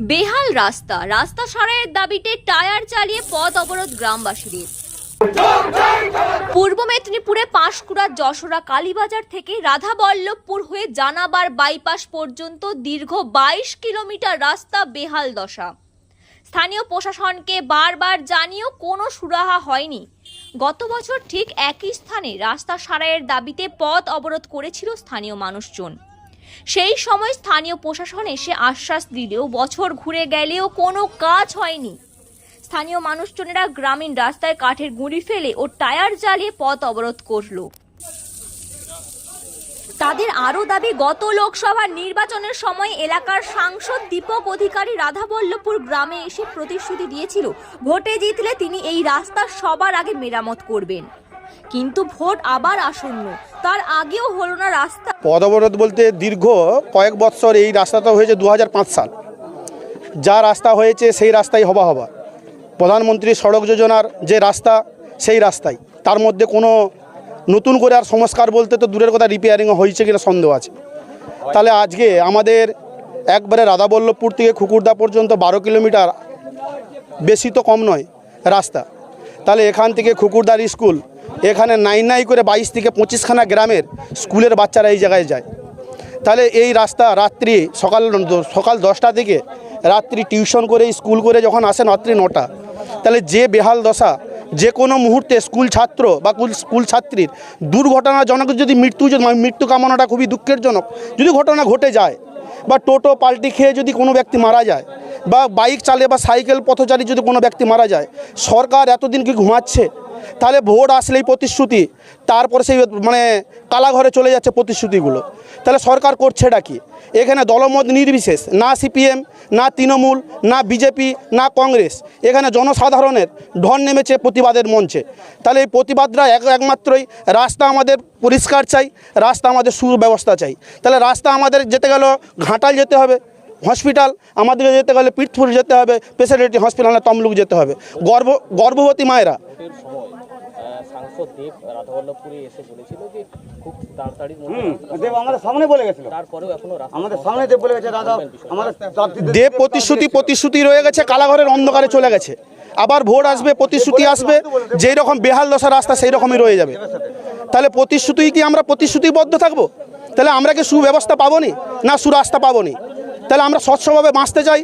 বেহাল রাস্তা। রাস্তা সারাইয়ের দাবিতে টায়ার চালিয়ে পথ অবরোধ গ্রামবাসীদের। পূর্ব মেদিনীপুরে পাঁশকুড়া, যশোরা, কালীবাজার থেকে রাধাবল্লভপুর হয়ে জানাবার বাইপাস পর্যন্ত দীর্ঘ বাইশ কিলোমিটার রাস্তা বেহাল দশা। স্থানীয় প্রশাসনকে বারবার জানিয়েও কোনো সুরাহা হয়নি। গত বছর ঠিক একই স্থানে রাস্তা সারাইয়ের দাবিতে পথ অবরোধ করেছিল স্থানীয় মানুষজন। সেই সময় স্থানীয় প্রশাসন এসে আশ্বাস দিলেও বছর ঘুরে গেলেও কোনো কাজ হয়নি। স্থানীয় মানুষজনেরা গ্রামীণ রাস্তায় কাঠের গুঁড়ি ফেলে ও টায়ার জ্বালিয়ে পথ অবরোধ করল। তাদের আরও দাবি, গত লোকসভার নির্বাচনের সময় এলাকার সাংসদ দীপক অধিকারী রাধাবল্লভপুর গ্রামে এসে প্রতিশ্রুতি দিয়েছিল, ভোটে জিতলে তিনি এই রাস্তা সবার আগে মেরামত করবেন। কিন্তু ভোট আবার আসন্ন। তার আগেও হলো না রাস্তা। পদ অবরোধ বলতে দীর্ঘ কয়েক বৎসর এই রাস্তাটা হয়েছে দু হাজার পাঁচ সাল। যা রাস্তা হয়েছে সেই রাস্তাই হবা হবা। প্রধানমন্ত্রী সড়ক যোজনার যে রাস্তা, সেই রাস্তাই। তার মধ্যে কোনো নতুন করে আর সংস্কার বলতে তো দূরের কথা রিপেয়ারিং হয়েছে কিনা সন্দেহ আছে। তাহলে আজকে আমাদের একবারে রাধাবল্লভপুর থেকে খুকুরদা পর্যন্ত বারো কিলোমিটার, বেশি তো কম নয়, রাস্তা। তাহলে এখান থেকে খুকুরদার স্কুল এখানে নাই নাই করে বাইশ থেকে পঁচিশখানা গ্রামের স্কুলের বাচ্চারা এই জায়গায় যায়। তাহলে এই রাস্তা রাত্রি সকাল সকাল দশটা থেকে রাত্রি টিউশন করে, স্কুল করে যখন আসেন রাত্রি নটা, তাহলে যে বেহাল দশা, যে কোনো মুহূর্তে স্কুল ছাত্র বা স্কুল ছাত্রীর দুর্ঘটনাজনক যদি মৃত্যু মৃত্যু কামনাটা খুবই দুঃখের জনক, যদি ঘটনা ঘটে যায় বা টোটো পাল্টি খেয়ে যদি কোনো ব্যক্তি মারা যায় বা বাইক চালে বা সাইকেল পথচারী যদি কোনো ব্যক্তি মারা যায়, সরকার এতদিন কি ঘুমাচ্ছে? তাহলে ভোট আসলেই প্রতিশ্রুতি, তারপরে সেই মানে কালাঘরে চলে যাচ্ছে প্রতিশ্রুতিগুলো। তাহলে সরকার করছেটা কি? এখানে দলমত নির্বিশেষ, না সিপিএম, না তৃণমূল, না বিজেপি, না কংগ্রেস, এখানে জনসাধারণের ঢন নেমেছে প্রতিবাদের মঞ্চে। তাহলে এই প্রতিবাদরা এক একমাত্রই রাস্তা আমাদের পরিষ্কার চাই, রাস্তা আমাদের সুব্যবস্থা চাই। তাহলে রাস্তা আমাদের যেতে গেল, ঘাটাল যেতে হবে। হসপিটাল আমাদেরকে যেতে গেলে পিঠপুর যেতে হবে স্পেশালিটি হসপিটালে তমলুক যেতে হবে। গর্ভ গর্ভবতী মায়েরা। সাংসদ দেব রাধাবল্লভপুরে এসে বলেছিল যে খুব তাড়াতাড়ির মধ্যে দেব আমাদের সামনে বলে গেছিল। তারপরেও এখনও আমাদের সামনে দেব বলে গেছে দাদা আমাদের দেব প্রতিশ্রুতি প্রতিশ্রুতি রয়ে গেছে কালাঘরের অন্ধকারে চলে গেছে। আবার ভোট আসবে প্রতিশ্রুতি আসবে যেই রকম বেহাল দশা রাস্তা সেই রকমই রয়ে যাবে। তাহলে প্রতিশ্রুতি কি আমরা প্রতিশ্রুতিবদ্ধ থাকব? তাহলে আমরা কি সুব্যবস্থা পাবো না? সুরাস্তা পাবো নি? তাহলে আমরা স্বচ্ছভাবে বাঁচতে চাই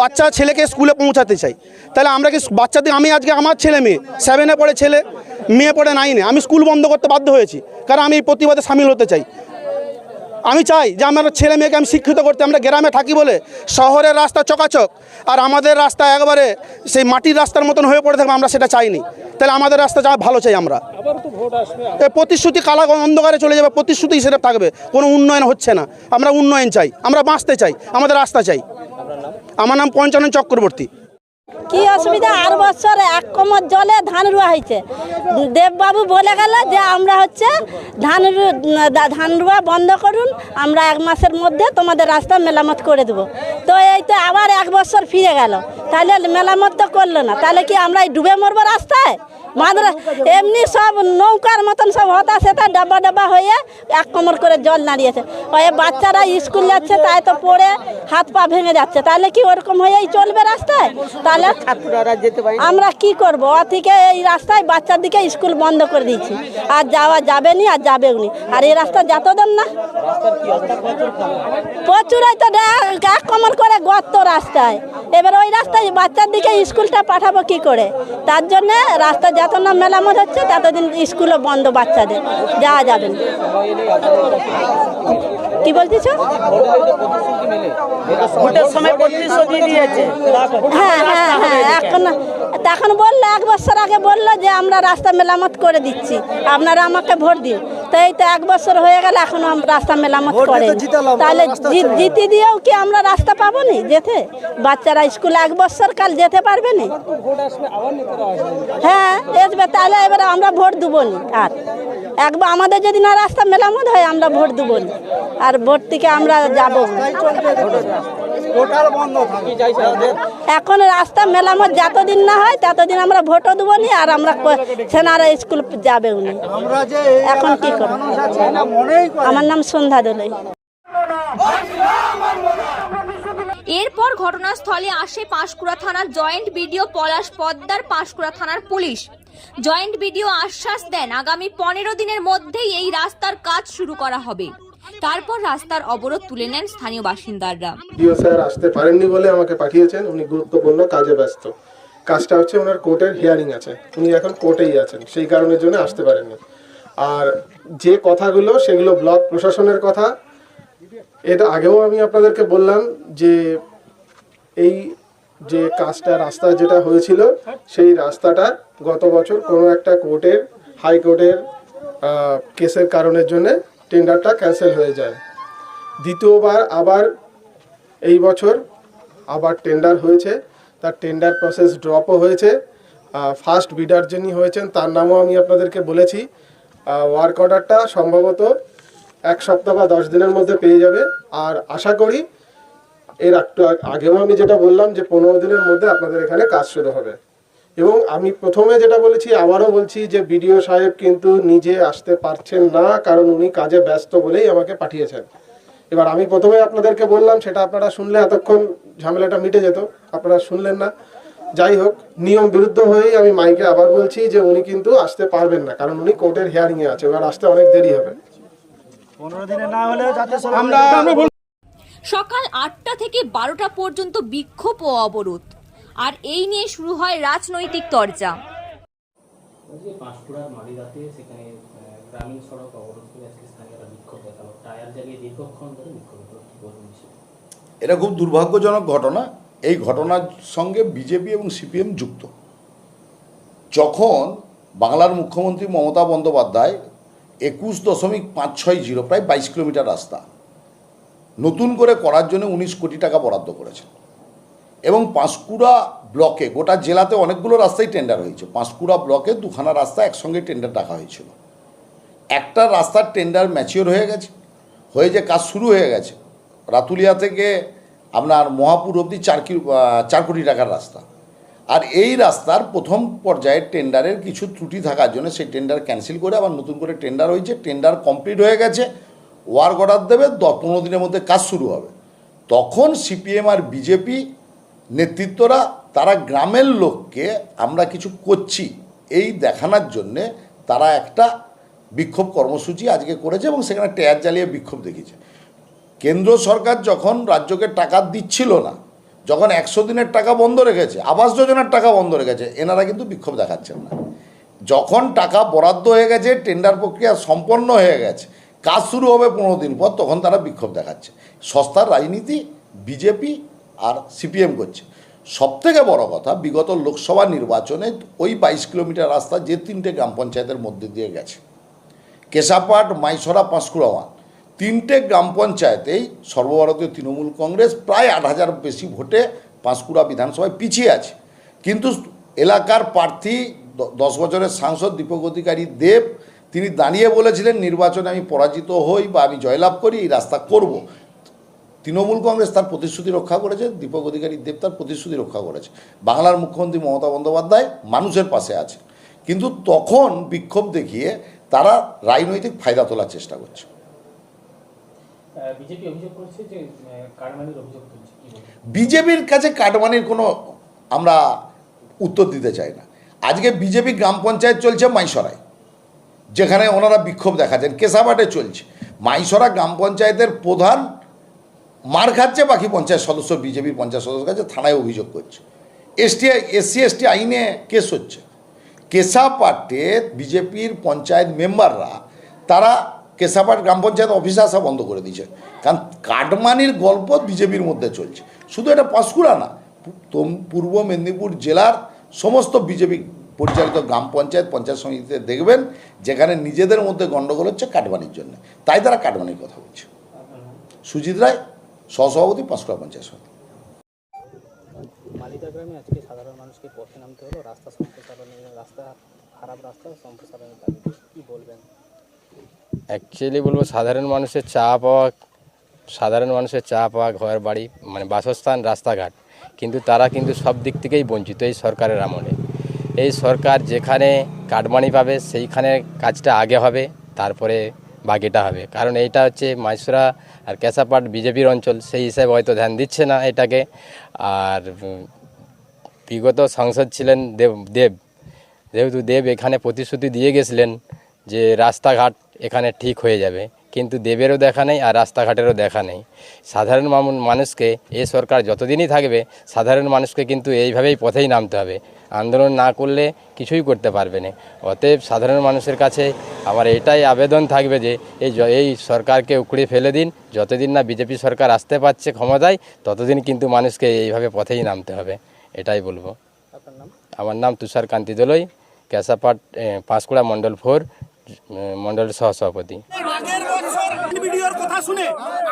বাচ্চা ছেলেকে স্কুলে পৌঁছাতে চাই। তাহলে আমরা কি বাচ্চাদের, আমি আজকে আমার ছেলে মেয়ে সেভেনে পড়ে ছেলে, মেয়ে পড়ে নাইনে আমি স্কুল বন্ধ করতে বাধ্য হয়েছি, কারণ আমি এই প্রতিবাদে সামিল হতে চাই। আমি চাই যে আমার ছেলে মেয়েকে আমি শিক্ষিত করতে, আমরা গ্রামে থাকি বলে, শহরের রাস্তা চকাচক, আর আমাদের রাস্তা একবারে সেই মাটির রাস্তার মতন হয়ে পড়ে থাকবে, আমরা সেটা চাইনি। তাহলে আমাদের রাস্তা যা ভালো চাই আমরা। প্রতিশ্রুতি কালা অন্ধকারে চলে যাবে প্রতিশ্রুতি হিসেবে থাকবে। কোনো উন্নয়ন হচ্ছে না। আমরা উন্নয়ন চাই আমরা বাঁচতে চাই আমাদের রাস্তা চাই। আমার নাম পঞ্চানন চক্রবর্তী। কি অসুবিধা? আর বছর এক কোমর জলে ধান রোয়া হয়েছে। দেববাবু বলে গেল যে আমরা হচ্ছে ধান ধান রোয়া বন্ধ করুন, আমরা এক মাসের মধ্যে তোমাদের রাস্তা মেরামত করে দেবো। তো এই তো আবার এক বছর ফিরে গেল। তাহলে মেরামত তো করল না। তাহলে কি আমরা ডুবে মরবো রাস্তায়? মাদ্রা এমনি সব নৌকার মতন সব হতাশে তা ডাব্বা ডাব্বা হয়ে এক কোমর করে জল দাঁড়িয়েছে ওই বাচ্চারা স্কুল যাচ্ছে তাই তো পড়ে হাত পা ভেঙে যাচ্ছে। তাহলে কি ওরকম হয়েই চলবে রাস্তায়? তাহলে আমরা কি করব? ও থেকে এই রাস্তায় বাচ্চার দিকে স্কুল বন্ধ করে দিয়েছি। আর যাওয়া যাবে নি আর যাবেও নি। আর এই রাস্তা যেত দেন না। প্রচুর তো এক কমর করে গর্ত রাস্তায়। এবার ওই রাস্তায় বাচ্চার দিকে স্কুলটা পাঠাবো কি করে? তার জন্যে রাস্তা যত না মেলামত হচ্ছে ততদিন স্কুলও বন্ধ বাচ্চাদের যাওয়া যাবে না। কি বলতেছ? হ্যাঁ হ্যাঁ হ্যাঁ এখন তখন বলল এক বছর আগে বলল যে আমরা রাস্তা মেরামত করে দিচ্ছি। আপনারা আমাকে ভোট দিন। তো এই তো এক বছর হয়ে গেল এখনও রাস্তা মেরামত করে তাহলে জি- জিতে দিয়েও কি আমরা রাস্তা পাবো নি যেতে? বাচ্চারা স্কুলে এক বছর কাল যেতে পারবে নি? হ্যাঁ আসবে তাহলে এবারে আমরা ভোট দেবো নি আর একবার আমাদের যদি না রাস্তা মেরামত হয় আমরা ভোট দেবো নি আর ভোট থেকে আমরা যাব। এখন রাস্তা মেলামত যতদিন না হয় ততদিন আমরা ভোটও দেবো নি আর আমরা সেনারা স্কুল যাবে উনি এখন কি করব আমার নাম সন্ধ্যা দোলই। এরপর ঘটনাস্থলে আসে পাঁশকুড়া থানার জয়েন্ট বিডিও পলাশ পদ্মার পাঁশকুড়া থানার পুলিশ। জয়েন্ট বিডিও আশ্বাস দেন আগামী পনেরো দিনের মধ্যেই এই রাস্তার কাজ শুরু করা হবে। তারপর রাস্তার অবরোধ তুলে নেন স্থানীয় বাসিন্দারা। ডিও স্যার আসতে পারেননি বলে আমাকে পাঠিয়েছেন উনি গুরুত্বপূর্ণ কাজে ব্যস্ত। কাজটা হচ্ছে ওনার কোর্টের হিয়ারিং আছে উনি এখন কোর্টেই আছেন সেই কারণের জন্য আসতে পারেননি। আর যে কথাগুলো, সেগুলো ব্লক প্রশাসনের কথা। এটা আগেও আমি আপনাদেরকে বললাম যে এই যে কাজটা, রাস্তা যেটা হয়েছিল, সেই রাস্তাটা গত বছর কোনো একটা কোর্টের হাইকোর্টের কেসের কারণের জন্য টেন্ডারটা ক্যান্সেল হয়ে যায়। দ্বিতীয়বার আবার এই বছর আবার টেন্ডার হয়েছে। তার টেন্ডার প্রসেস ড্রপও হয়েছে। ফার্স্ট বিডার যিনি হয়েছেন, তার নামও আমি আপনাদেরকে বলেছি। ওয়ার্ক অর্ডারটা সম্ভবত এক সপ্তাহ বা দশ দিনের মধ্যে পেয়ে যাবে। আর আশা করি এর একটু আগেও আমি যেটা বললাম যে পনেরো দিনের মধ্যে আপনাদের এখানে কাজ শুরু হবে। এবং আমি প্রথমে যেটা বলেছি, আবারও বলছি যে বিডিও সাহেব কিন্তু নিজে আসতে পারছেন না, কারণ উনি কাজে ব্যস্ত বলেই আমাকে পাঠিয়েছেন। এবার আমি প্রথমে আপনাদেরকে বললাম, সেটা আপনারা শুনলে এতক্ষণ ঝামেলাটা মিটে যেত, আপনারা শুনলেন না। যাই হোক নিয়ম বিরুদ্ধ হয়েই আমি মাইকে আবার বলছি যে উনি কিন্তু আসতে পারবেন না কারণ উনি কোর্টের হিয়ারিংয়ে আছে এবার আসতে অনেক দেরি হবে। পনেরো দিনে না হলে যাতে আমরা সকাল আটটা থেকে বারোটা পর্যন্ত বিক্ষোভ ও অবরোধ। আর এই নিয়ে শুরু হয় রাজনৈতিক চর্চা বলছি যে পাঁশকুড়ার মালিরাতে সেখানে গ্রামীণ সড়ক অবরোধ করে আজকে স্থানীয়রা বিক্ষোভ দেখাল। টায়ার জ্বালিয়ে দীর্ঘক্ষণ ধরে বিক্ষোভ হলো কি বলবেন বিষয়ে? এটা খুব দুর্ভাগ্যজনক ঘটনা। এই ঘটনার সঙ্গে বিজেপি এবং সিপিএম যুক্ত। যখন বাংলার মুখ্যমন্ত্রী মমতা বন্দ্যোপাধ্যায় একুশ দশমিক পাঁচ ছয় জিরো, প্রায় বাইশ কিলোমিটার রাস্তা, নতুন করে করার জন্য উনিশ কোটি টাকা বরাদ্দ করেছেন। এবং পাঁশকুড়া ব্লকে, গোটা জেলাতে অনেকগুলো রাস্তায় টেন্ডার হয়েছে। পাঁশকুড়া ব্লকে দুখানা রাস্তা একসঙ্গে টেন্ডার ডাকা হয়েছিল। একটা রাস্তার টেন্ডার ম্যাচিওর হয়ে গেছে, হয়ে যে কাজ শুরু হয়ে গেছে। রাতুলিয়া থেকে আপনার মহাপুর অবধি চার কি চার কোটি টাকার রাস্তা। আর এই রাস্তার প্রথম পর্যায়ে টেন্ডারের কিছু ত্রুটি থাকার জন্য সেই টেন্ডার ক্যান্সেল করে আবার নতুন করে টেন্ডার হয়েছে, টেন্ডার কমপ্লিট হয়ে গেছে, ওয়ার্ক অর্ডার দেবে দশ পনেরো দিনের মধ্যে কাজ শুরু হবে। তখন সিপিএম আর বিজেপি নেতৃত্বরা, তারা গ্রামের লোককে আমরা কিছু করছি, এই দেখানোর জন্যে তারা একটা বিক্ষোভ কর্মসূচি আজকে করেছে এবং সেখানে টায়ার জ্বালিয়ে বিক্ষোভ দেখিয়েছে। কেন্দ্র সরকার যখন রাজ্যকে টাকা দিচ্ছিল না, যখন একশো দিনের টাকা বন্ধ রেখেছে, আবাস যোজনার টাকা বন্ধ রেখেছে, এনারা কিন্তু বিক্ষোভ দেখাচ্ছেন না। যখন টাকা বরাদ্দ হয়ে গেছে টেন্ডার প্রক্রিয়া সম্পন্ন হয়ে গেছে, কাজ শুরু হবে পনেরো দিন পর, তখন তারা বিক্ষোভ দেখাচ্ছে। সস্তার রাজনীতি, বিজেপি আর সিপিএম করছে। সবথেকে বড় কথা, বিগত লোকসভা নির্বাচনে ওই বাইশ কিলোমিটার রাস্তা যে তিনটে গ্রাম পঞ্চায়েতের মধ্যে দিয়ে গেছে। কেশাপাট, মাইসরা পাঁশকুড়াওয়ান তিনটে গ্রাম পঞ্চায়েতেই সর্বভারতীয় তৃণমূল কংগ্রেস প্রায় আট হাজার বেশি ভোটে পাঁশকুড়া বিধানসভায় পিছিয়ে আছে। কিন্তু এলাকার প্রার্থী দশ বছরের সাংসদ দীপক অধিকারী দেব, তিনি দাঁড়িয়ে বলেছিলেন, নির্বাচনে আমি পরাজিত হই বা আমি জয়লাভ করি, এই রাস্তা করব। তৃণমূল কংগ্রেস তার প্রতিশ্রুতি রক্ষা করেছে, দীপক অধিকারী দেব তার প্রতিশ্রুতি রক্ষা করেছে। বাংলার মুখ্যমন্ত্রী মমতা বন্দ্যোপাধ্যায় মানুষের পাশে আছে। কিন্তু তখন বিক্ষোভ দেখিয়ে তারা রাজনৈতিক ফায়দা তোলার চেষ্টা করছে। বিজেপির কাছে কাটমানির কোনো আমরা উত্তর দিতে চাই না। আজকে বিজেপি গ্রাম পঞ্চায়েত চলছে মাইসরায়, যেখানে ওনারা বিক্ষোভ দেখাচ্ছেন। কেশাবাটে চলছে। মাইসরা গ্রাম পঞ্চায়েতের প্রধান মার খাচ্ছে, বাকি পঞ্চায়েত সদস্য বিজেপির পঞ্চায়েত সদস্য কাছে থানায় অভিযোগ করছে। এসটি, এসসি, এসটি আইনে কেস হচ্ছে। কেশাপাটে বিজেপির পঞ্চায়েত মেম্বাররা, তারা কেশাপাট গ্রাম পঞ্চায়েত অফিসে আসা বন্ধ করে দিয়েছে। কারণ কাটমানির গল্প বিজেপির মধ্যে চলছে। শুধু এটা পাঁশকুড়া না পূর্ব মেদিনীপুর জেলার সমস্ত বিজেপি পরিচালিত গ্রাম পঞ্চায়েত পঞ্চায়েত সমিতিতে দেখবেন, যেখানে নিজেদের মধ্যে গণ্ডগোল হচ্ছে কাটমানির জন্য। তাই তারা কাটমানির কথা বলছে। সুজিত রায়, সহসভাপতি, পাঁশকুড়া পঞ্চায়েত সমিতি। সাধারণ মানুষকে রাস্তা রাস্তা, খারাপ রাস্তা সম্প্রসারণের দাবিতে। কি বলবেন? অ্যাকচুয়ালি বলব সাধারণ মানুষের চা পাওয়া, সাধারণ মানুষের চা পাওয়া ঘর বাড়ি মানে বাসস্থান, রাস্তাঘাট, কিন্তু তারা কিন্তু সব দিক থেকেই বঞ্চিত এই সরকারের আমলে। এই সরকার যেখানে কাটমানি পাবে, সেইখানে কাজটা আগে হবে, তারপরে বাকিটা হবে। কারণ এইটা হচ্ছে মাইসরা আর ক্যাসাপাট বিজেপির অঞ্চল, সেই হিসাবে হয়তো ধ্যান দিচ্ছে না এটাকে। আর বিগত সাংসদ ছিলেন দেব দেব। যেহেতু দেব এখানে প্রতিশ্রুতি দিয়ে গেছিলেন যে রাস্তাঘাট এখানে ঠিক হয়ে যাবে। কিন্তু দেবেরও দেখা নেই আর রাস্তাঘাটেরও দেখা নেই। সাধারণ মানুষকে এ সরকার যতদিনই থাকবে সাধারণ মানুষকে কিন্তু এইভাবেই পথেই নামতে হবে। আন্দোলন না করলে কিছুই করতে পারবে না। অতএব সাধারণ মানুষের কাছে আমার এটাই আবেদন থাকবে যে এই এই সরকারকে উকড়ে ফেলে দিন। যতদিন না বিজেপি সরকার আসতে পারছে ক্ষমতায় ততদিন কিন্তু মানুষকে এইভাবে পথেই নামতে হবে। এটাই বলব। আমার নাম তুষার কান্তি দোলই ক্যাসাপাট পাঁশকুড়া মণ্ডল ফোর মণ্ডল সহসভাপতি। ভিডিওর কথা শুনে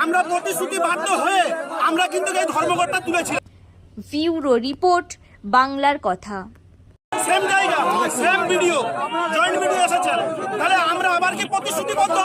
আমরা প্রতিশ্রুতি বাধ্য হয়ে আমরা কিন্তু এই ধর্মঘটটা তুলেছি ভিউরো রিপোর্ট বাংলার কথা। সেম জায়গা সেম ভিডিও জয়েন্ট ভিডিও এসেছে। তাহলে আমরা আবার কি প্রতিশ্রুতিবদ্ধ?